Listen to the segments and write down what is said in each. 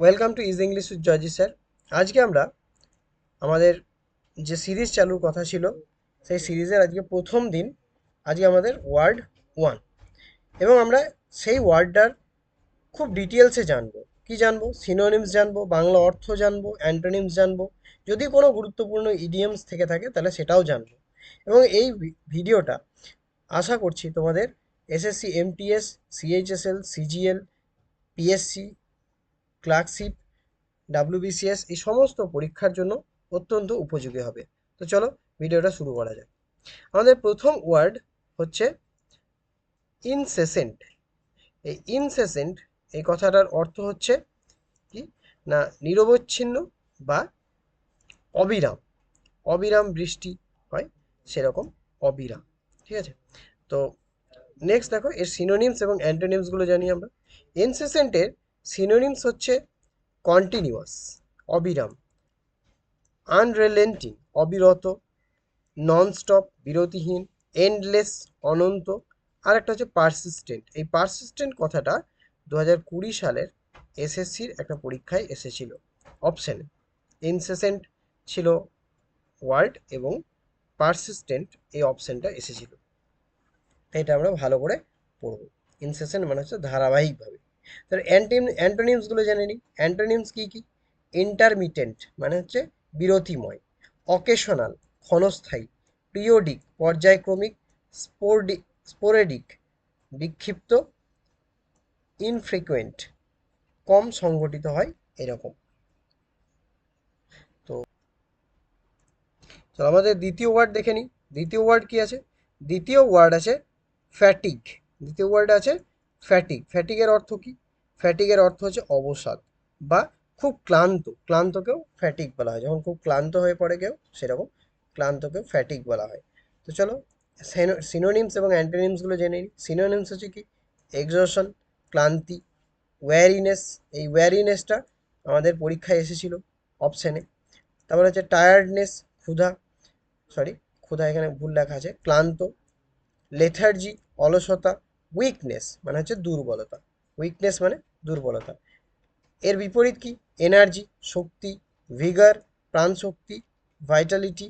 Welcome to easy English with Joji sir আজকে আমরা আমাদের যে সিরিজ চালুর কথা ছিল, সেই সিরিজের আজকে প্রথম দিন, আজকে আমাদের ওয়ার্ড ওয়ান এবং আমরা সেই ওয়ার্ডটার খুব ডিটেলসে জানব। কি জানব? সিনোনিমস জানব, বাংলা অর্থ জানব অ্যান্টোনিমস জানব। যদি কোনো গুরুত্বপূর্ণ ইডিয়ামস থেকে থাকে, তাহলে সেটাও জানব। এবং এই ভিডিওটা আশা করছি তোমাদের SSC MTS CHSL CGL PSC clerkship, WBCS এই সমস্ত পরীক্ষার জন্য অত্যন্ত উপযোগী হবে। তো চলো ভিডিওটা শুরু করা যাক। আমাদের প্রথম ওয়ার্ড হচ্ছে ইনসেসেন্ট এই ইনসেসেন্ট এই কথাটার অর্থ হচ্ছে কি? না, নিরবচ্ছিন্ন বা অবিরাম। অবিরাম বৃষ্টি হয়, সেরকম অবিরাম। ঠিক আছে? তো নেক্সট দেখো, এর সিনোনিমস এবং অ্যান্টোনিমসগুলো জানি আমরা। ইনসেসেন্টের সিনোনিমস হচ্ছে কন্টিনিউয়াস অবিরাম আনরেলেন্টিং অবিরত ননস্টপ বিরতিহীন এন্ডলেস অনন্ত আর একটা হচ্ছে পারসিস্টেন্ট এই পারসিস্টেন্ট কথাটা দু হাজার কুড়ি সালের এসএসসির একটা পরীক্ষায় এসেছিল। অপশানে ইনসেসেন্ট ছিল ওয়ার্ড এবং পারসিস্টেন্ট এই অপশানটা এসেছিল। এটা আমরা ভালো করে পড়ব। ইনসেসেন্ট মানে হচ্ছে ধারাবাহিকভাবে। তার অ্যান্টিম অ্যান্টোনিমসগুলো জেনে নিই। অ্যান্টোনিমস কী কী? ইন্টারমিটেন্ট মানে হচ্ছে বিরতিময়, অকেশনাল, ক্ষণস্থায়ী, পিরিয়ডিক, পর্যায়ক্রমিক স্পোরডিক স্পোরেডিক, বিক্ষিপ্ত, ইনফ্রিকুয়েন্ট, কম সংগঠিত হয় এরকম। তো আমাদের দ্বিতীয় ওয়ার্ড দেখে নিই। দ্বিতীয় ওয়ার্ড কি আছে? দ্বিতীয় ওয়ার্ড আছে ফ্যাটিক দ্বিতীয় ওয়ার্ড আছে ফ্যাটিক ফ্যাটিকের অর্থ কি? ফ্যাটিকের অর্থ হচ্ছে অবসাদ বা খুব ক্লান্ত। ক্লান্তকেও ফ্যাটিক বলা হয়। যখন খুব ক্লান্ত হয়ে পড়ে কেউ, সেরকম ক্লান্তকেও ফ্যাটিক বলা হয়। তো চলো সিনোনিমস এবং অ্যান্টোনিমসগুলো জেনে নিই। সিনোনিমস হচ্ছে কি? এক্সশন ক্লান্তি ওয়ারিনেস এই ওয়ারিনেসটা আমাদের পরীক্ষায় এসেছিল অপশানে তারপর হচ্ছে টায়ার্ডনেস ক্ষুধা। সরি ক্ষুধা এখানে ভুল লেখা আছে। ক্লান্ত লেথার্জি অলসতা উইকনেস মানে হচ্ছে দুর্বলতা। উইকনেস মানে দুর্বলতা। এর বিপরীত কি? এনার্জি শক্তি ভিগার প্রাণশক্তি ভাইটালিটি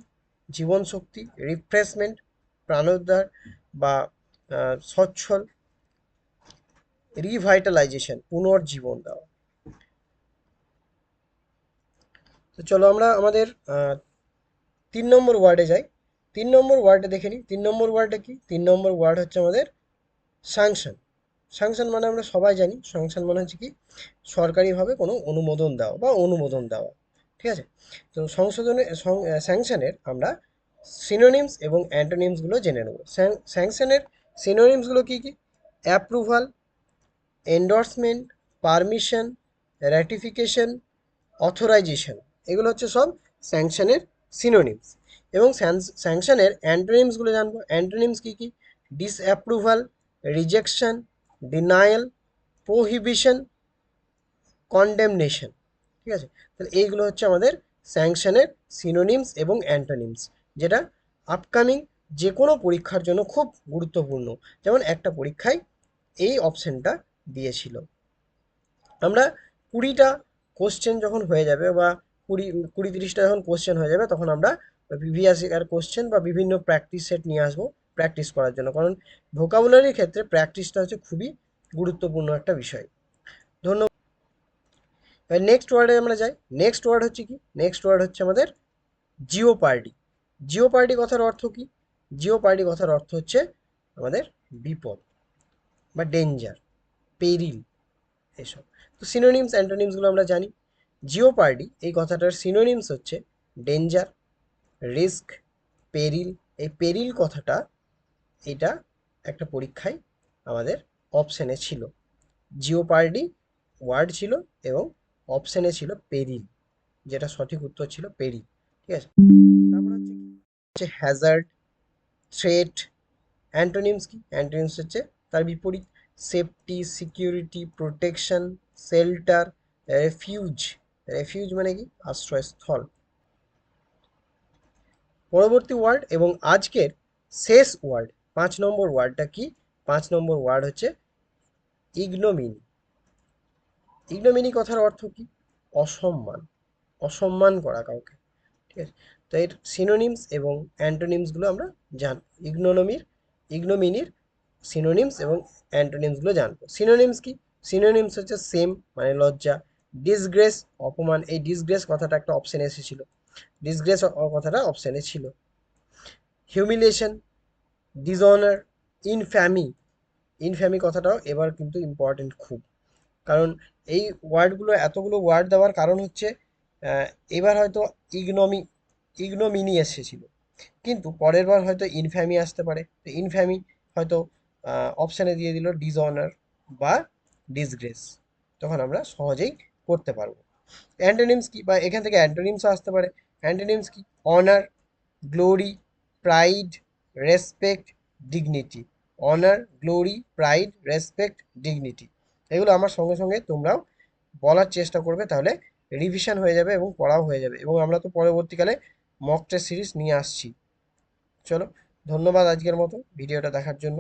জীবন শক্তি রিফ্রেশমেন্ট প্রাণোদ্ধার বা সচ্ছল রিভাইটালাইজেশন পুনর্জীবন দেওয়া। তো চলো আমরা আমাদের তিন নম্বর ওয়ার্ডে যাই। তিন নম্বর ওয়ার্ডে দেখে নিই তিন নম্বর ওয়ার্ডে কি? তিন নম্বর ওয়ার্ড হচ্ছে আমাদের স্যাংশন স্যাংশন মানে আমরা সবাই জানি। স্যাংশন মানে হচ্ছে কি, সরকারিভাবে কোনো অনুমোদন দেওয়া বা অনুমোদন দেওয়া। ঠিক আছে? তো সংশোধনের স্যাংশনের আমরা সিনোনিমস এবং অ্যান্টোনিমসগুলো জেনে নেব। স্যাংশনের সিনোনিমসগুলো কী কী? Approval endorsement permission ratification authorisation এগুলো হচ্ছে সব স্যাংশনের সিনোনিমস এবং স্যাংশনের অ্যান্টোনিমসগুলো জানব। অ্যান্টোনিমস কী কী? Disapproval rejection denial prohibition condemnation ঠিক আছে? তাহলে এইগুলো হচ্ছে আমাদের স্যাংশনের সিনোনিমস এবং অ্যান্টোনিমস যেটা আপকামিং যে কোনো পরীক্ষার জন্য খুব গুরুত্বপূর্ণ। যেমন একটা পরীক্ষায় এই অপশানটা দিয়েছিল। আমরা কুড়িটা কোশ্চেন যখন হয়ে যাবে বা কুড়ি কুড়ি তিরিশটা যখন কোশ্চেন হয়ে যাবে, তখন আমরা প্রিভিয়াস ইয়ার কোশ্চেন বা বিভিন্ন প্র্যাকটিস সেট নিয়ে আসব। প্র্যাকটিস করার জন্য। কারণ ভোকাবুলারির ক্ষেত্রে প্র্যাকটিসটা হচ্ছে খুবই গুরুত্বপূর্ণ একটা বিষয়। ধন্যবাদ। নেক্সট ওয়ার্ডে আমরা যাই। নেক্সট ওয়ার্ড হচ্ছে কি? নেক্সট ওয়ার্ড হচ্ছে আমাদের জিও পার্টি জিও পার্টি কথার অর্থ কি? জিও পার্টি কথার অর্থ হচ্ছে আমাদের বিপদ বা ডেঞ্জার পেরিল এসব। তো সিনোনিমস অ্যান্টোনিমসগুলো আমরা জানি। জিও পার্টি এই কথাটার সিনোনিমস হচ্ছে ডেঞ্জার রিস্ক পেরিল এই পেরিল কথাটা এটা একটা পরীক্ষায় আমাদের অপশানে ছিল। জিও পার্টি ওয়ার্ড ছিল এবং অপশানে ছিল পেরিল যেটা সঠিক উত্তর ছিল পেরি ঠিক আছে? তারপর হচ্ছে হ্যাজার্ড থ্রেট অ্যান্টোনিমস কি? অ্যান্টোনিমস হচ্ছে তার বিপরীত safety security protection shelter refuge refuge মানে কি? আশ্রয়স্থল। পরবর্তী ওয়ার্ড এবং আজকের শেষ ওয়ার্ড পাঁচ নম্বর ওয়ার্ডটা কি? পাঁচ নম্বর ওয়ার্ড হচ্ছে ইগনোমিনি। ইগনোমিনি কথার অর্থ কি? অসম্মান। অসম্মান করা কাউকে। ঠিক আছে? তো এর সিনোনিমস এবং অ্যান্টোনিমসগুলো আমরা জান, ইগনোনমির, ইগনোমিনির সিনোনিমস এবং অ্যান্টোনিমসগুলো জানব। সিনোনিমস কি? সিনোনিমস হচ্ছে সেম মানে লজ্জা। ডিসগ্রেস অপমান, এই ডিসগ্রেস কথাটা একটা অপশানে এসেছিল। ডিসগ্রেস কথাটা অপশানে ছিল। হিউমিলেশন ডিসঅনার ইনফ্যামি ইনফ্যামি কথাটাও এবার কিন্তু ইম্পর্টেন্ট খুব। কারণ এই ওয়ার্ডগুলো, এতগুলো ওয়ার্ড দেওয়ার কারণ হচ্ছে এবার হয়তো ইগনমি ইগনোমিনি এসেছিল। কিন্তু পরের বার হয়তো ইনফ্যামি আসতে পারে। তো ইনফ্যামি হয়তো অপশানে দিয়ে দিল ডিসঅনার বা ডিসগ্রেস তখন আমরা সহজেই করতে পারব। অ্যান্টোনিমস কি? বা এখান থেকে অ্যান্টোনিমসও আসতে পারে। অ্যান্টোনিমস কি? Honour glory pride respect dignity honour glory pride respect dignity এগুলো আমার সঙ্গে সঙ্গে তোমরাও বলার চেষ্টা করবে, তাহলে রিভিশন হয়ে যাবে এবং পড়াও হয়ে যাবে। এবং আমরা তো পরবর্তীকালে মক সিরিজ নিয়ে আসছি। চলো, ধন্যবাদ আজকের মতো ভিডিওটা দেখার জন্য।